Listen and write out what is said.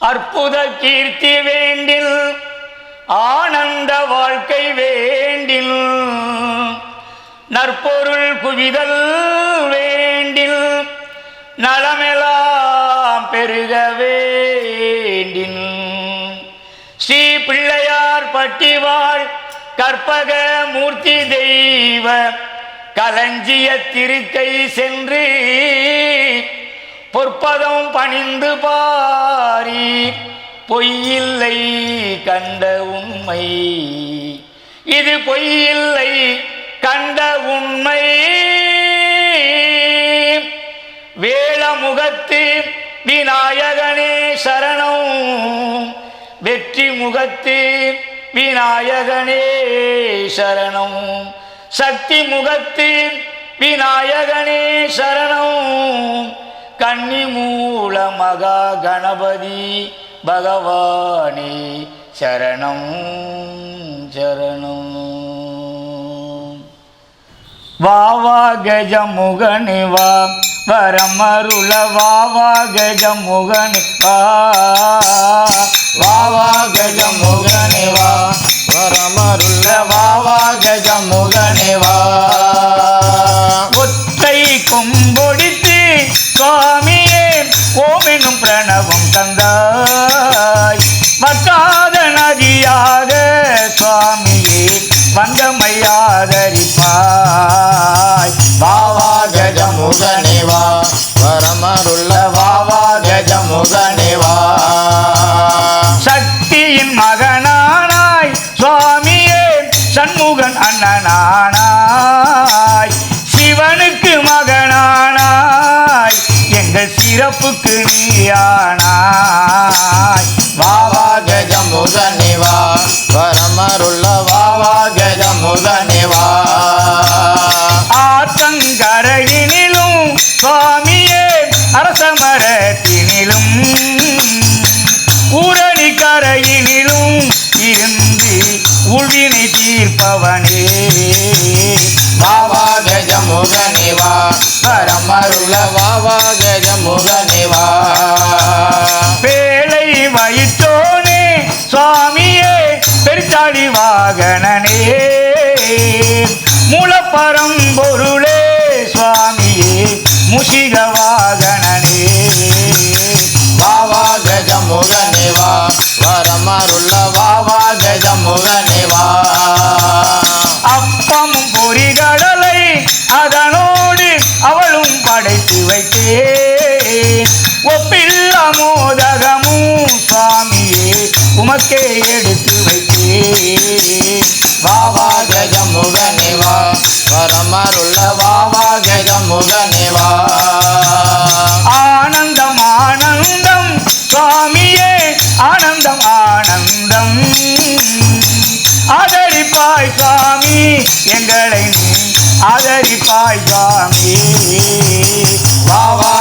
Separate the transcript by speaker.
Speaker 1: அற்புத கீர்த்தி வேண்டில் ஆனந்த வாழ்க்கை வேண்டில் நற்பொருள் குவிதல் வேண்டில் நலமெலாம் பெருக வேண்டில். ஸ்ரீ பிள்ளையார் பட்டிவாள் கற்பக மூர்த்தி தெய்வ களஞ்சிய திருக்கை சென்று பொற்பதம் பணிந்து பாரி பொய்யில்லை கண்ட உண்மை. இது பொய்யில்லை கண்ட உண்மை. வேளமுகத்து விநாயகனே சரணம். வெற்றி முகத்து விநாயகனே சரணம். சக்தி முகத்து விநாயகனே சரணம். கன்னி மூல மகா கணபதி பகவானே சரணம் சரணம். வாவா கஜமுகனி வா. வரமருள வாவா கஜமுகனி வா. வந்தமையாதரிப்பாய்
Speaker 2: வாவா கஜமுகனே வா. வரமருள்ள வாவா கஜமுகனே வா.
Speaker 1: சக்தியின் மகனானாய் சுவாமியே சண்முகன் அண்ணனானாய். சிவனுக்கு மகனானாய் எங்கள் சிறப்புக்கு நீயானாய்.
Speaker 2: வாவா கஜமுகனே வா.
Speaker 1: அரசமரத்தினிலும் ஊரணி கரையினிலும் இருந்து உள்வினை தீர்ப்பவனே.
Speaker 2: வாவா கஜமுகனே வா வரமருள்ள வாவா கஜமுகனே வா
Speaker 1: பேழை வயிற்றோனே சுவாமியே பெருச்சாடி வாகனனே. மூலப்பரம்பொருளே சுவாமியே முஷிக உமக்கே எடுத்து வைத்தேன்.
Speaker 2: வாவா கஜமுகனே வரமருள்ள வாவா கஜமுகனே
Speaker 1: ஆனந்தம் ஆனந்தம் சுவாமியே ஆனந்தம் ஆனந்தம் ஆதரிப்பாய் சுவாமி எங்களை ஆதரிப்பாய் சுவாமி.
Speaker 2: வாவா